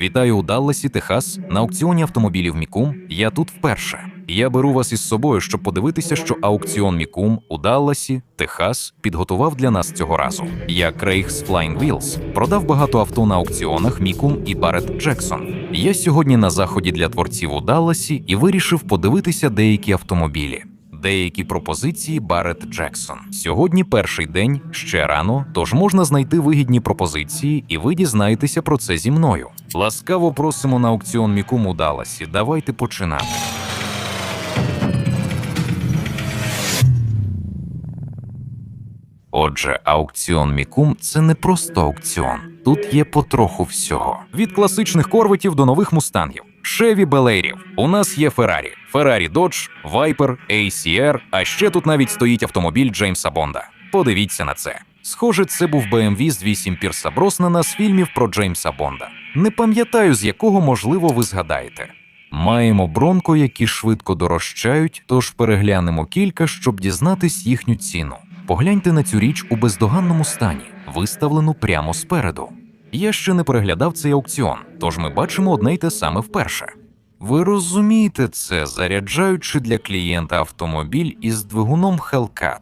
Вітаю у Далласі, Техас, на аукціоні автомобілів Мікум. Я тут вперше. Я беру вас із собою, щоб подивитися, що аукціон Мікум у Далласі, Техас, підготував для нас цього разу. Я Крейг з Flying Wheels продав багато авто на аукціонах Мікум і Барретт Джексон. Я сьогодні на заході для творців у Далласі і вирішив подивитися деякі автомобілі. Деякі пропозиції Барретт Джексон. Сьогодні перший день ще рано, тож можна знайти вигідні пропозиції, і ви дізнаєтеся про це зі мною. Ласкаво просимо на аукціон Мікум у Далласі. Давайте починати. Отже, аукціон Мікум це не просто аукціон. Тут є потроху всього: від класичних корветів до нових мустангів, Шеві Белейрів. У нас є Феррарі, Феррарі Dodge, Viper, ACR, а ще тут навіть стоїть автомобіль Джеймса Бонда. Подивіться на це. Схоже, це був BMW з 8 Пірса Броснана з фільмів про Джеймса Бонда. Не пам'ятаю, з якого можливо ви згадаєте. Маємо бронко, які швидко дорожчають, тож переглянемо кілька, щоб дізнатись їхню ціну. Погляньте на цю річ у бездоганному стані, виставлену прямо спереду. Я ще не переглядав цей аукціон, тож ми бачимо одне й те саме вперше. Ви розумієте це, заряджаючи для клієнта автомобіль із двигуном Hellcat.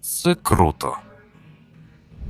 Це круто.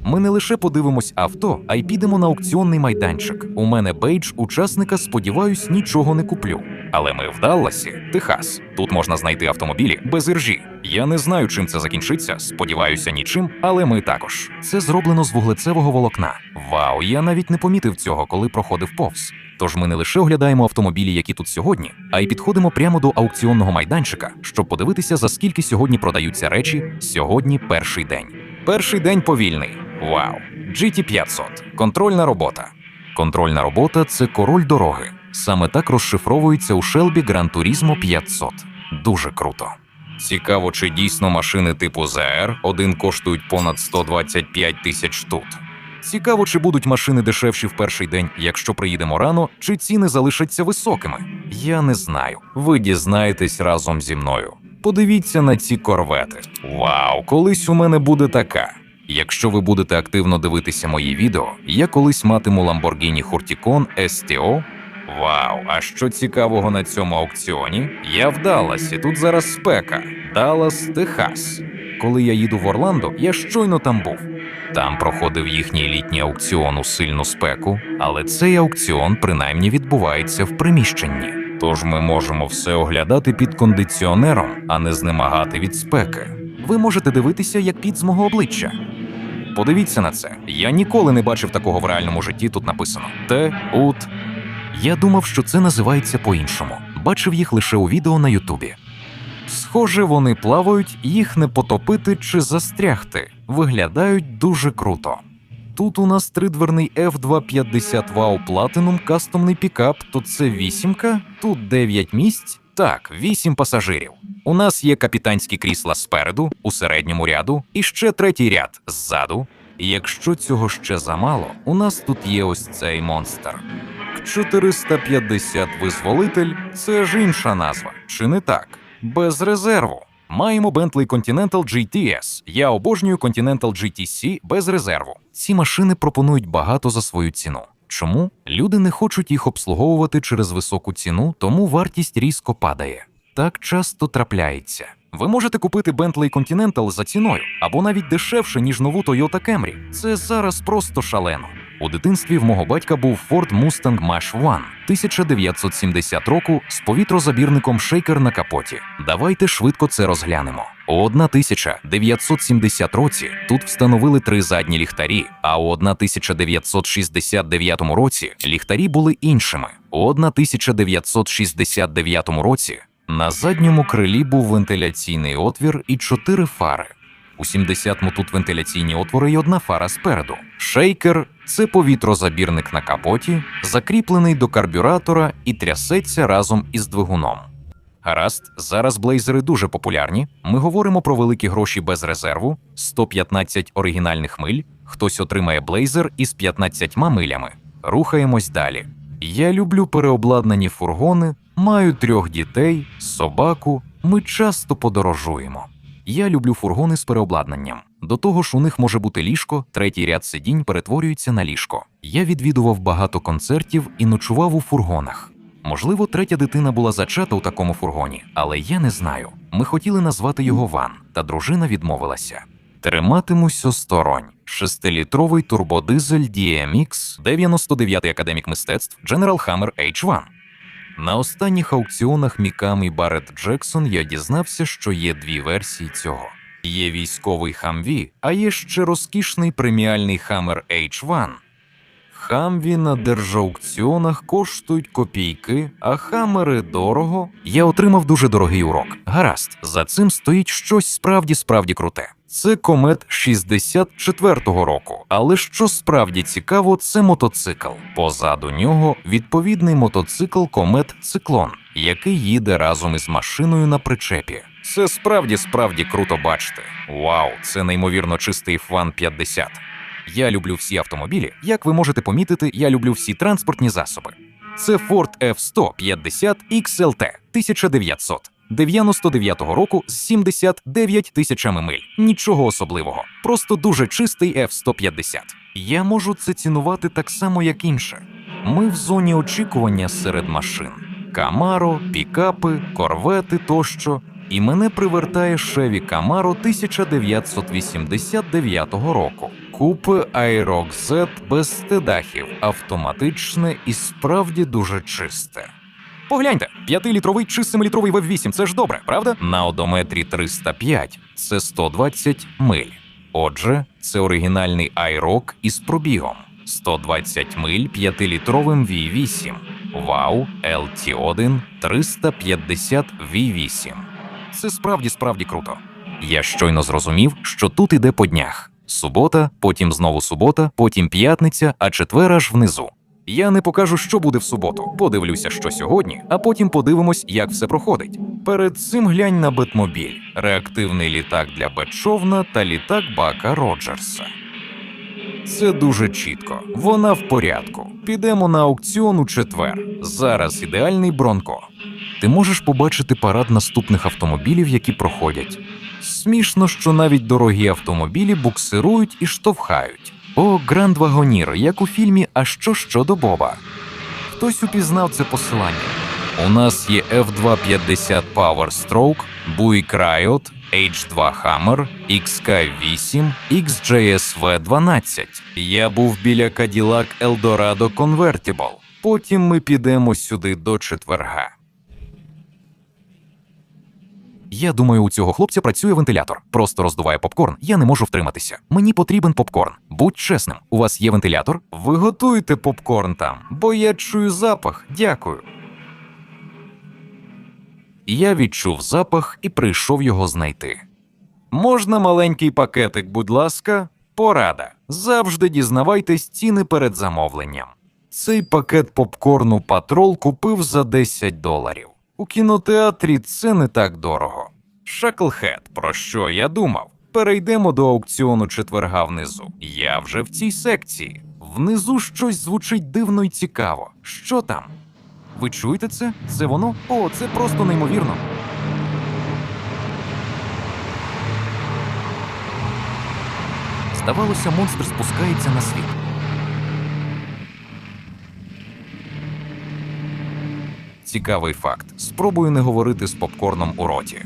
Ми не лише подивимось авто, а й підемо на аукціонний майданчик. У мене бейдж учасника, сподіваюсь, нічого не куплю. Але ми в Далласі, Техас. Тут можна знайти автомобілі без іржі. Я не знаю, чим це закінчиться. Сподіваюся, нічим, але ми також. Це зроблено з вуглецевого волокна. Вау, я навіть не помітив цього, коли проходив повз. Тож ми не лише оглядаємо автомобілі, які тут сьогодні, а й підходимо прямо до аукціонного майданчика, щоб подивитися, за скільки сьогодні продаються речі. Сьогодні перший день. Перший день повільний. Вау! GT500. Контрольна робота. Контрольна робота це король дороги. Саме так розшифровується у Gran Turismo 500. Дуже круто. Цікаво, чи дійсно машини типу ZR один коштують понад 125 тисяч тут. Цікаво, чи будуть машини дешевші в перший день, якщо приїдемо рано, чи ціни залишаться високими. Я не знаю. Ви дізнаєтесь разом зі мною. Подивіться на ці корвети. Вау, колись у мене буде така. Якщо ви будете активно дивитися мої відео, я колись матиму Lamborghini Hurticon STO. Вау, а що цікавого на цьому аукціоні? Я в Далласі, тут зараз спека. Даллас, Техас. Коли я їду в Орландо, я щойно там був. Там проходив їхній літній аукціон у сильну спеку, але цей аукціон принаймні відбувається в приміщенні. Тож ми можемо все оглядати під кондиціонером, а не знемагати від спеки. Ви можете дивитися, як під з мого обличчя. Подивіться на це. Я ніколи не бачив такого в реальному житті. Тут написано Те ут. Я думав, що це називається по-іншому. Бачив їх лише у відео на Ютубі. Схоже, вони плавають, їх не потопити чи застрягти. Виглядають дуже круто. Тут у нас тридверний F250 Wow Platinum кастомний пікап, то це вісімка, тут 9 місць. Так, 8 пасажирів. У нас є капітанські крісла спереду, у середньому ряду, і ще третій ряд ззаду. Якщо цього ще замало, у нас тут є ось цей монстр. 450 визволитель це ж інша назва, чи не так? Без резерву. Маємо Bentley Continental GTS. Я обожнюю Continental GTC без резерву. Ці машини пропонують багато за свою ціну. Чому? Люди не хочуть їх обслуговувати через високу ціну, тому вартість різко падає. Так часто трапляється. Ви можете купити Bentley Continental за ціною або навіть дешевше, ніж нову Toyota Camry. Це зараз просто шалено. У дитинстві в мого батька був Ford Mustang Mach-1 1970 року з повітрозабірником шейкер на капоті. Давайте швидко це розглянемо. У 1970 році тут встановили три задні ліхтарі, а у 1969 році ліхтарі були іншими. У 1969 році на задньому крилі був вентиляційний отвір і чотири фари. У 70-му тут вентиляційні отвори і одна фара спереду. Шейкер це повітрозабірник на капоті, закріплений до карбюратора і трясеться разом із двигуном. Гаразд, зараз блейзери дуже популярні. Ми говоримо про великі гроші без резерву, 115 оригінальних миль. Хтось отримає блейзер із 15 милями. Рухаємось далі. Я люблю переобладнані фургони, маю трьох дітей, собаку. Ми часто подорожуємо. Я люблю фургони з переобладнанням. До того ж, у них може бути ліжко, третій ряд сидінь перетворюється на ліжко. Я відвідував багато концертів і ночував у фургонах. Можливо, третя дитина була зачата у такому фургоні, але я не знаю. Ми хотіли назвати його Ван, та дружина відмовилася. Триматимусь осторонь. Шестилітровий турбодизель DMX, 99-й академік мистецтв General Hammer H1. На останніх аукціонах Міками Барет Джексон я дізнався, що є дві версії цього. Є військовий Хамві, а є ще розкішний преміальний хаммер H1. Хамві на держаукціонах коштують копійки, а хамери дорого. Я отримав дуже дорогий урок. Гаразд, за цим стоїть щось справді справді круте. Це комет 64-го року. Але що справді цікаво, це мотоцикл. Позаду нього відповідний мотоцикл комет Циклон, який їде разом із машиною на причепі. Це справді справді круто бачити. Вау, це неймовірно чистий фан 50. Я люблю всі автомобілі. Як ви можете помітити, я люблю всі транспортні засоби. Це Ford F-150 XLT 1900. 99-го року з 79 тисячами миль. Нічого особливого. Просто дуже чистий F-150. Я можу це цінувати так само, як інше. Ми в зоні очікування серед машин: Камаро, пікапи, корвети тощо. І мене привертає Chevy Camaro 1989 року. Купи Aerox Z без стедахів, автоматичне і справді дуже чисте. Погляньте, 5-літровий чи 7-літровий V8 – це ж добре, правда? На одометрі 305 – це 120 миль. Отже, це оригінальний iRock із пробігом 120 миль 5-літровим V8. Вау, LT1 350 V8. Це справді справді круто. Я щойно зрозумів, що тут іде по днях. Субота, потім знову субота, потім п'ятниця, а четвер аж внизу. Я не покажу, що буде в суботу. Подивлюся, що сьогодні, а потім подивимось, як все проходить. Перед цим глянь на Бетмобіль, реактивний літак для Бетшовна та літак Бака Роджерса. Це дуже чітко. Вона в порядку. Підемо на аукціон у четвер. Зараз ідеальний Бронко. Ти можеш побачити парад наступних автомобілів, які проходять. Смішно, що навіть дорогі автомобілі буксирують і штовхають. О, Гранд Вагонір, як у фільмі А що щодо Боба. Хтось упізнав це посилання. У нас є F250 Power Stroke, Buick Riot, H2 Hammer, XK8, XJSV12. Я був біля Cadillac Eldorado Convertible. Потім ми підемо сюди до четверга. Я думаю, у цього хлопця працює вентилятор. Просто роздуває попкорн. Я не можу втриматися. Мені потрібен попкорн. Будь чесним, у вас є вентилятор? Ви готуйте попкорн там, бо я чую запах. Дякую. Я відчув запах і прийшов його знайти. Можна маленький пакетик, будь ласка, порада. Завжди дізнавайтесь ціни перед замовленням. Цей пакет попкорну патрол купив за 10 доларів. У кінотеатрі це не так дорого. Шаклхед, про що я думав? Перейдемо до аукціону четверга внизу. Я вже в цій секції. Внизу щось звучить дивно і цікаво. Що там? Ви чуєте це? Це воно? О, це просто неймовірно. Здавалося, монстр спускається на світ. Цікавий факт. Спробую не говорити з попкорном у роті.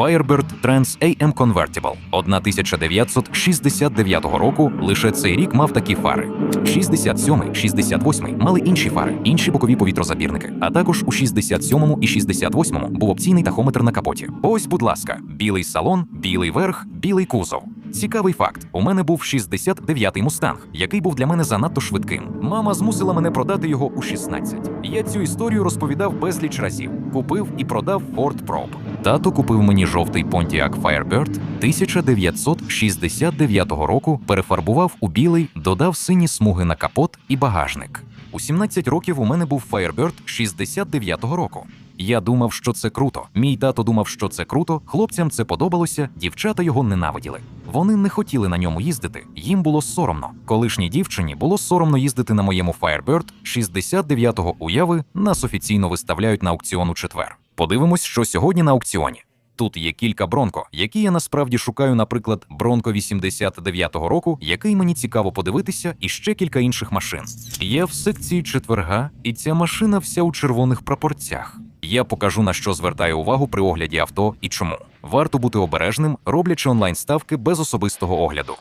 Firebird Trans AM Convertible 1969 року лише цей рік мав такі фари. 67, 68 мали інші фари, інші бокові повітрозабірники. А також у 67 і 68 був опційний тахометр на капоті. Ось, будь ласка, білий салон, білий верх, білий кузов. Цікавий факт: у мене був 69-й мустанг, який був для мене занадто швидким. Мама змусила мене продати його у 16. Я цю історію розповідав безліч разів. Купив і продав Ford Probe. Тато купив мені жовтий Pontiac Firebird 1969 року, перефарбував у білий, додав сині смуги на капот і багажник. У 17 років у мене був Firebird 69-го року. Я думав, що це круто. Мій тато думав, що це круто. Хлопцям це подобалося, дівчата його ненавиділи. Вони не хотіли на ньому їздити. Їм було соромно. Колишній дівчині було соромно їздити на моєму Firebird 69-го уяви. Нас офіційно виставляють на аукціон у четвер. Подивимось, що сьогодні на аукціоні. Тут є кілька бронко, які я насправді шукаю, наприклад, бронко 89-го року, який мені цікаво подивитися, і ще кілька інших машин. Я в секції четверга, і ця машина вся у червоних прапорцях. Я покажу на що звертаю увагу при огляді авто і чому. Варто бути обережним, роблячи онлайн ставки без особистого огляду.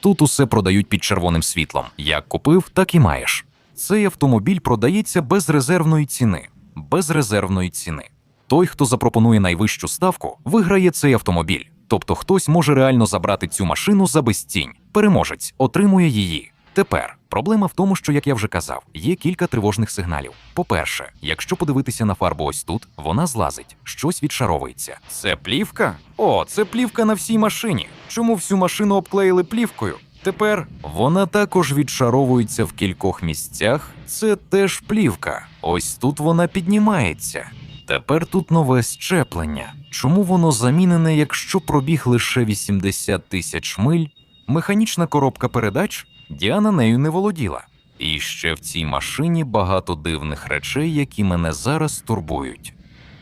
Тут усе продають під червоним світлом. Як купив, так і маєш. Цей автомобіль продається без резервної ціни. Без резервної ціни. Той, хто запропонує найвищу ставку, виграє цей автомобіль. Тобто хтось може реально забрати цю машину за безцінь. Переможець отримує її. Тепер проблема в тому, що, як я вже казав, є кілька тривожних сигналів. По-перше, якщо подивитися на фарбу ось тут, вона злазить, щось відшаровується. Це плівка? О, це плівка на всій машині. Чому всю машину обклеїли плівкою? Тепер вона також відшаровується в кількох місцях. Це теж плівка. Ось тут вона піднімається. Тепер тут нове щеплення. Чому воно замінене, якщо пробіг лише 80 тисяч миль? Механічна коробка передач Діана нею не володіла. І ще в цій машині багато дивних речей, які мене зараз турбують.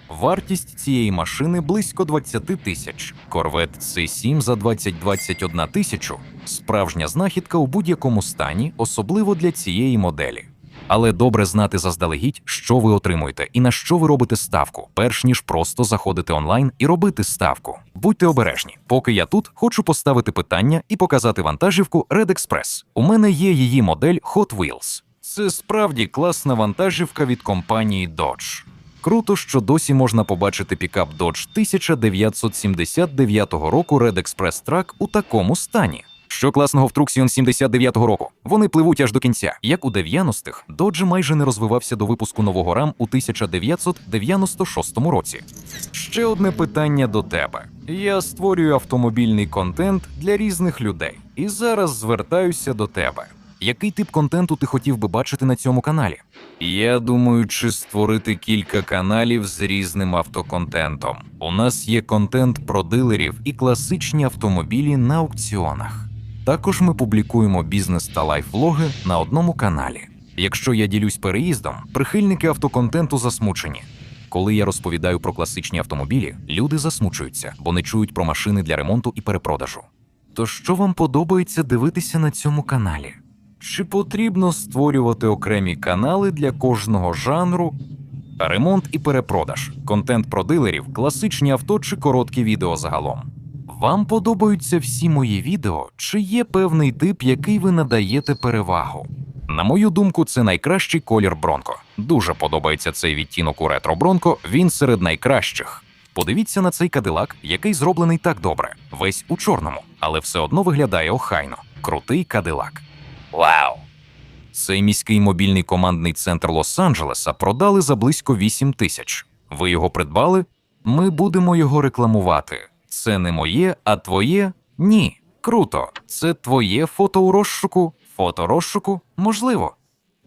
Вартість цієї машини близько 20 тисяч. Корвет C7 за 20-21 тисячу. Справжня знахідка у будь-якому стані, особливо для цієї моделі. Але добре знати заздалегідь, що ви отримуєте і на що ви робите ставку, перш ніж просто заходити онлайн і робити ставку. Будьте обережні. Поки я тут, хочу поставити питання і показати вантажівку Red Express. У мене є її модель Hot Wheels. Це справді класна вантажівка від компанії Dodge. Круто, що досі можна побачити пікап Dodge 1979 року Red Express Track у такому стані. Що класного в Truxion 79-го року? Вони пливуть аж до кінця. Як у 90-х, Dodge майже не розвивався до випуску нового рам у 1996 році. Ще одне питання до тебе. Я створюю автомобільний контент для різних людей, і зараз звертаюся до тебе. Який тип контенту ти хотів би бачити на цьому каналі? Я думаю, чи створити кілька каналів з різним автоконтентом. У нас є контент про дилерів і класичні автомобілі на аукціонах. Також ми публікуємо бізнес та лайфлоги на одному каналі. Якщо я ділюсь переїздом, прихильники автоконтенту засмучені. Коли я розповідаю про класичні автомобілі, люди засмучуються, бо не чують про машини для ремонту і перепродажу. То що вам подобається дивитися на цьому каналі? Чи потрібно створювати окремі канали для кожного жанру? Ремонт і перепродаж, контент про дилерів, класичні авто чи короткі відео загалом. Вам подобаються всі мої відео, чи є певний тип, який ви надаєте перевагу? На мою думку, це найкращий колір Бронко. Дуже подобається цей відтінок у ретро Бронко, він серед найкращих. Подивіться на цей кадилак, який зроблений так добре, весь у чорному, але все одно виглядає охайно. Крутий кадилак. Вау! Цей міський мобільний командний центр Лос-Анджелеса продали за близько 8 тисяч. Ви його придбали? Ми будемо його рекламувати. Це не моє, а твоє? Ні. Круто. Це твоє фото у розшуку? Фото розшуку? Можливо.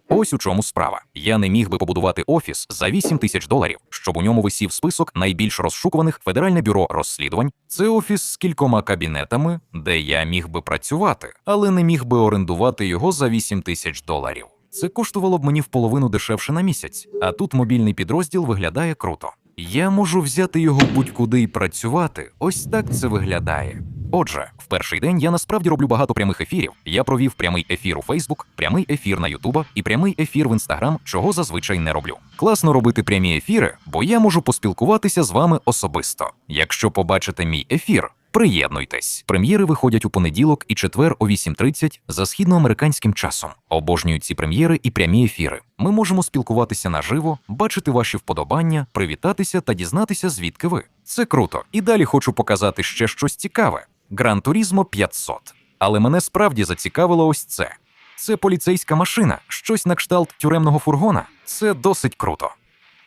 Ось у чому справа. Я не міг би побудувати офіс за 8 тисяч доларів, щоб у ньому висів список найбільш розшукуваних Федеральне бюро розслідувань. Це офіс з кількома кабінетами, де я міг би працювати, але не міг би орендувати його за 8 тисяч доларів. Це коштувало б мені в половину дешевше на місяць, а тут мобільний підрозділ виглядає круто. Я можу взяти його будь-куди і працювати. Ось так це виглядає. Отже, в перший день я насправді роблю багато прямих ефірів. Я провів прямий ефір у Фейсбук, прямий ефір на Ютуба і прямий ефір в Інстаграм, чого зазвичай не роблю. Класно робити прямі ефіри, бо я можу поспілкуватися з вами особисто. Якщо побачите мій ефір, приєднуйтесь. Прем'єри виходять у понеділок і четвер о 8.30 за східноамериканським часом. Обожнюю ці прем'єри і прямі ефіри. Ми можемо спілкуватися наживо, бачити ваші вподобання, привітатися та дізнатися, звідки ви. Це круто. І далі хочу показати ще щось цікаве: Гран Турізмо 500. Але мене справді зацікавило ось це. Це поліцейська машина, щось на кшталт тюремного фургона. Це досить круто.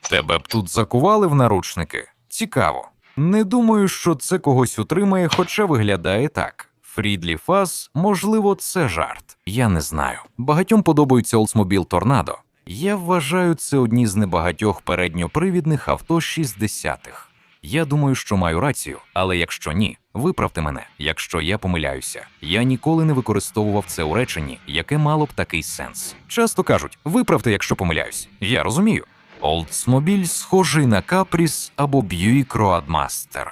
Тебе б тут закували в наручники? Цікаво. Не думаю, що це когось утримає, хоча виглядає так. Фрідлі Фаз, можливо, це жарт. Я не знаю. Багатьом подобаються Oldsmobile Торнадо. Я вважаю це одні з небагатьох передньопривідних авто 60-х. Я думаю, що маю рацію, але якщо ні, виправте мене, якщо я помиляюся. Я ніколи не використовував це у реченні, яке мало б такий сенс. Часто кажуть, виправте, якщо помиляюсь. Я розумію. Oldsmobile схожий на Caprice або Buick Roadmaster.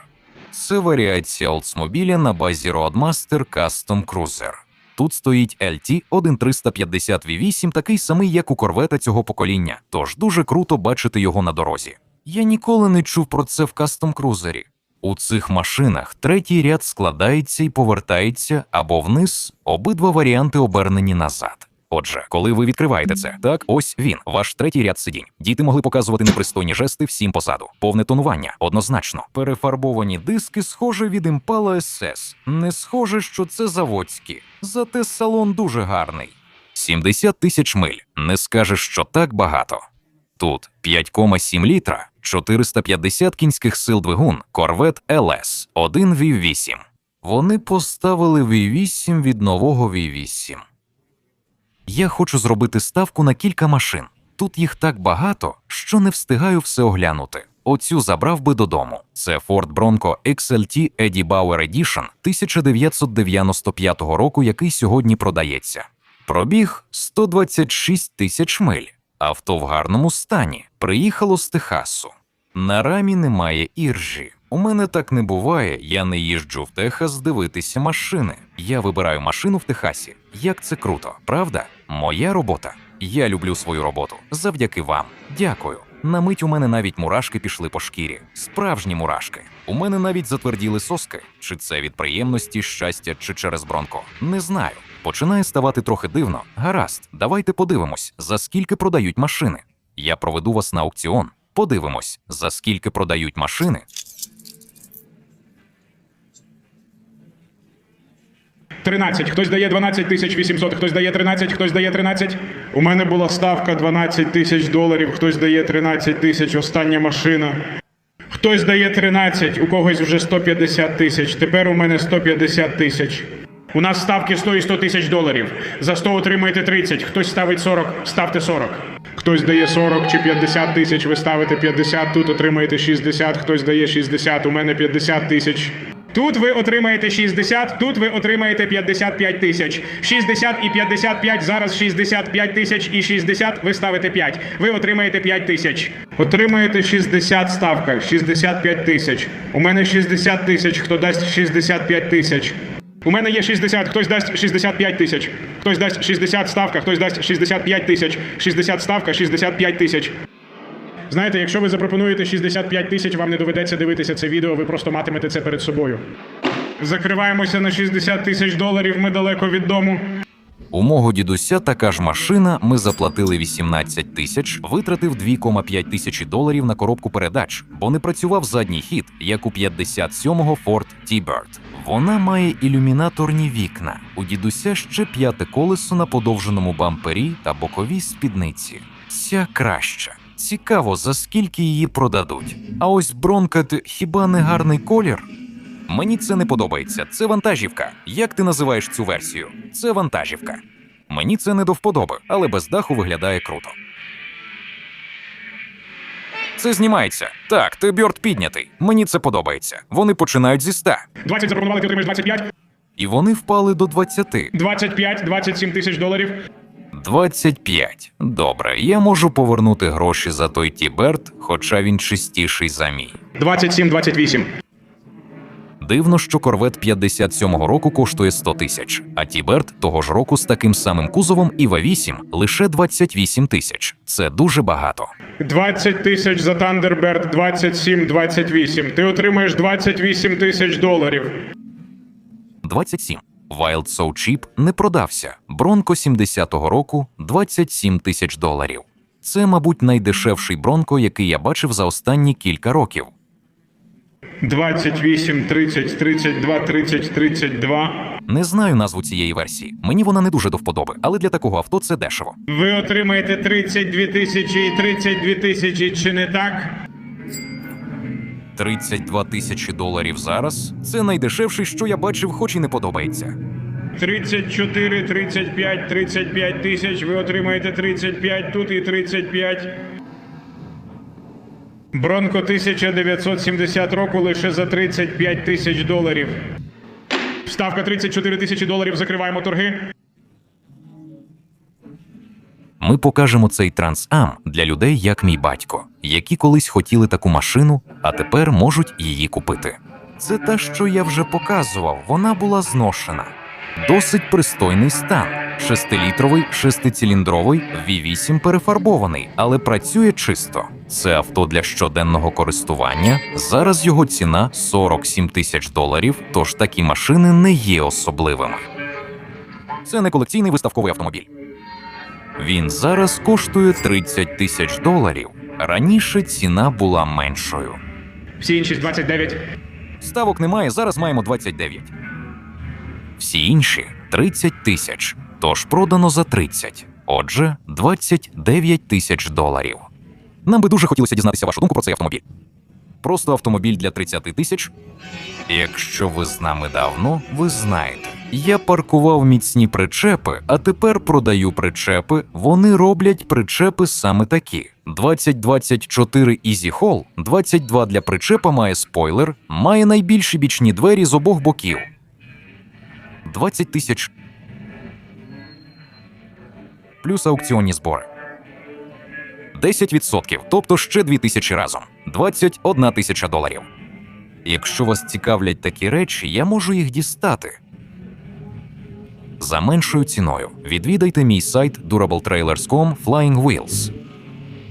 Це варіація Oldsmobile на базі Roadmaster Custom Cruiser. Тут стоїть LT 1350 V8, такий самий, як у корвета цього покоління, тож дуже круто бачити його на дорозі. Я ніколи не чув про це в кастом крузері. У цих машинах третій ряд складається і повертається або вниз, обидва варіанти обернені назад. Отже, коли ви відкриваєте це, так ось він, ваш третій ряд сидінь. Діти могли показувати непристойні жести всім позаду. Повне тонування, однозначно. Перефарбовані диски, схоже від Impala SS. Не схоже, що це заводські. Зате салон дуже гарний. 70 тисяч миль. Не скажеш, що так багато. Тут 5,7 літра, 450 кінських сил двигун, Corvette LS, 1 V8. Вони поставили V8 від нового V8. Я хочу зробити ставку на кілька машин. Тут їх так багато, що не встигаю все оглянути. Оцю забрав би додому. Це Ford Bronco XLT Eddie Bauer Edition 1995 року, який сьогодні продається. Пробіг 126 тисяч миль. Авто в гарному стані. Приїхало з Техасу. На рамі немає іржі. У мене так не буває. Я не їжджу в Техас дивитися машини. Я вибираю машину в Техасі. Як це круто, правда? Моя робота. Я люблю свою роботу. Завдяки вам. Дякую. На мить у мене навіть мурашки пішли по шкірі. Справжні мурашки. У мене навіть затверділи соски. Чи це від приємності, щастя, чи через бронко? Не знаю. Починає ставати трохи дивно. Гаразд, давайте подивимось, за скільки продають машини. Я проведу вас на аукціон. Подивимось, за скільки продають машини. Тринадцять. Хтось дає 12 тисяч 800, хтось дає 13, хтось дає 13. У мене була ставка 12 тисяч доларів, хтось дає 13 тисяч, остання машина. Хтось дає 13, у когось вже 150 тисяч. Тепер у мене 150 тисяч. У нас ставки 100 і 100 тисяч доларів. За 100 отримаєте 30. Хтось ставить 40, ставте 40. Хтось дає 40 чи 50 тисяч, ви ставите 50, тут отримаєте 60, хтось дає 60, у мене 50 тисяч. Тут ви отримаєте 60, тут ви отримаєте 55 тисяч. 60 і 55, зараз 65 тисяч і 60, ви ставите 5. Ви отримаєте 5 тисяч. Отримаєте 60 ставка, 65 тисяч. У мене 60 тисяч, хто дасть 65 тисяч. У мене є 60, хтось дасть 65 тисяч. Хтось дасть 60 ставка, хтось дасть 65 тисяч. 60 ставка, 65 тисяч. Знаєте, якщо ви запропонуєте 65 тисяч, вам не доведеться дивитися це відео, ви просто матимете це перед собою. Закриваємося на 60 тисяч доларів, ми далеко від дому. У мого дідуся така ж машина. Ми заплатили 18 тисяч, витратив 2,5 тисячі доларів на коробку передач, бо не працював задній хід, як у 57-го Ford T-Bird. Вона має ілюмінаторні вікна. У дідуся ще п'яте колесо на подовженому бампері та боковій спідниці. Ця краща. Цікаво, за скільки її продадуть. А ось бронкат хіба не гарний колір? Мені це не подобається. Це вантажівка. Як ти називаєш цю версію? Це вантажівка. Мені це не до вподоби, але без даху виглядає круто. Це знімається. Так, ти бьорд піднятий. Мені це подобається. Вони починають зі 100. 20 запропонували, ти отримаєш 25. І вони впали до 20. 25, 27 тисяч доларів. 25. Добре, я можу повернути гроші за той Тіберт, хоча він чистіший за мій. 27, 28. Дивно, що корвет 57-го року коштує 100 тисяч, а Тіберт того ж року з таким самим кузовом і V8 лише 28 тисяч. Це дуже багато. 20 тисяч за Thunderbird, 27, 28. Ти отримаєш 28 тисяч доларів. 27. Wild So Cheap не продався. Бронко 70-го року 27 тисяч доларів. Це, мабуть, найдешевший бронко, який я бачив за останні кілька років. 28, 30, 32, 30, 32. Не знаю назву цієї версії. Мені вона не дуже до вподоби, але для такого авто це дешево. Ви отримаєте 32 тисячі і 32 тисячі, чи не так? 32 тисячі доларів зараз. Це найдешевший, що я бачив, хоч і не подобається. 34, 35, 35 тисяч. Ви отримаєте 35 тут і 35. Бронко 1970 року лише за 35 тисяч доларів. Ставка 34 тисячі доларів. Закриваємо торги. Ми покажемо цей трансам для людей, як мій батько, які колись хотіли таку машину, а тепер можуть її купити. Це та, що я вже показував, вона була зношена. Досить пристойний стан. Шестилітровий, шестициліндровий, V8 перефарбований, але працює чисто. Це авто для щоденного користування. Зараз його ціна 47 тисяч доларів, тож такі машини не є особливими. Це не колекційний виставковий автомобіль. Він зараз коштує 30 тисяч доларів. Раніше ціна була меншою. Всі інші 29. Ставок немає, зараз маємо 29. Всі інші 30 тисяч, тож продано за 30. Отже, 29 тисяч доларів. Нам би дуже хотілося дізнатися вашу думку про цей автомобіль. Просто автомобіль для 30 тисяч. Якщо ви з нами давно, ви знаєте. Я паркував міцні причепи, а тепер продаю причепи. Вони роблять причепи саме такі: 2024 Easy Hall, 22 для причепа має спойлер, має найбільші бічні двері з обох боків. 20 тисяч. Плюс аукціонні збори. 10%, тобто ще 2 тисячі разом. 21 тисяча доларів. Якщо вас цікавлять такі речі, я можу їх дістати. За меншою ціною відвідайте мій сайт durabletrailers.com Flying Wheels.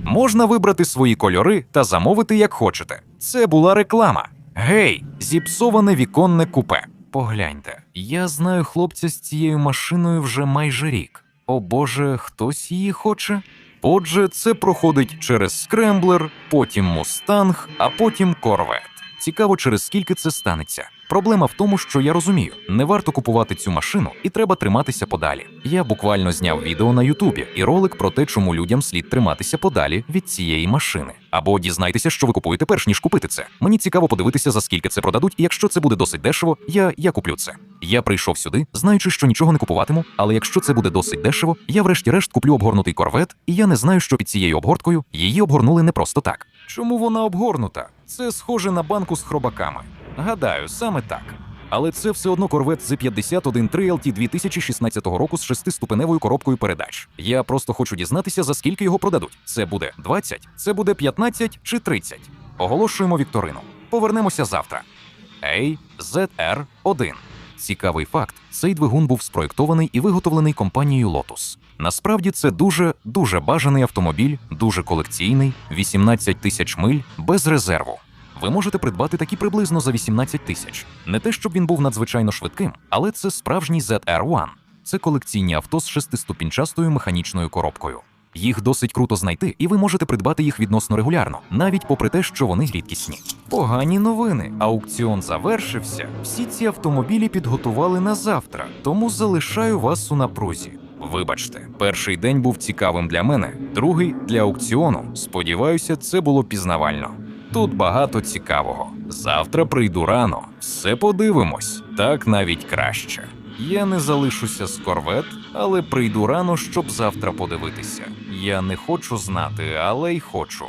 Можна вибрати свої кольори та замовити як хочете. Це була реклама. Гей, зіпсоване віконне купе. Погляньте, я знаю хлопця з цією машиною вже майже рік. О Боже, хтось її хоче? Отже, це проходить через скремблер, потім мустанг, а потім корвет. Цікаво, через скільки це станеться. Проблема в тому, що я розумію, не варто купувати цю машину і треба триматися подалі. Я буквально зняв відео на Ютубі і ролик про те, чому людям слід триматися подалі від цієї машини. Або дізнайтеся, що ви купуєте перш ніж купити це. Мені цікаво подивитися, за скільки це продадуть, і якщо це буде досить дешево, я, я куплю це. Я прийшов сюди, знаючи, що нічого не купуватиму, але якщо це буде досить дешево, я врешті-решт куплю обгорнутий корвет, і я не знаю, що під цією обгорткою її обгорнули не просто так. Чому вона обгорнута? Це схоже на банку з хробаками. Гадаю, саме так. Але це все одно корвет з 51 LT 2016 року з шестиступеневою коробкою передач. Я просто хочу дізнатися, за скільки його продадуть. Це буде 20, це буде 15 чи 30. Оголошуємо вікторину. Повернемося завтра. AZR-1. Цікавий факт: цей двигун був спроєктований і виготовлений компанією Lotus. Насправді це дуже дуже бажаний автомобіль, дуже колекційний, 18 тисяч миль без резерву. Ви можете придбати такі приблизно за 18 тисяч. Не те, щоб він був надзвичайно швидким, але це справжній ZR-1. Це колекційні авто з шестиступінчастою механічною коробкою. Їх досить круто знайти, і ви можете придбати їх відносно регулярно, навіть попри те, що вони рідкісні. Погані новини. Аукціон завершився. Всі ці автомобілі підготували на завтра, тому залишаю вас у напрузі. Вибачте, перший день був цікавим для мене, другий для аукціону. Сподіваюся, це було пізнавально. Тут багато цікавого. Завтра прийду рано, все подивимось, так навіть краще. Я не залишуся з корвет, але прийду рано, щоб завтра подивитися. Я не хочу знати, але й хочу.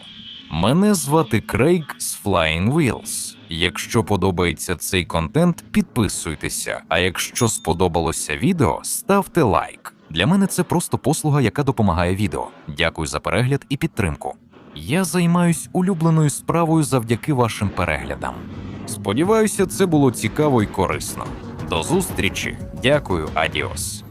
Мене звати Крейг з Flying Wheels. Якщо подобається цей контент, підписуйтеся. А якщо сподобалося відео, ставте лайк. Для мене це просто послуга, яка допомагає відео. Дякую за перегляд і підтримку. Я займаюсь улюбленою справою завдяки вашим переглядам. Сподіваюся, це було цікаво і корисно. До зустрічі. Дякую, адіос.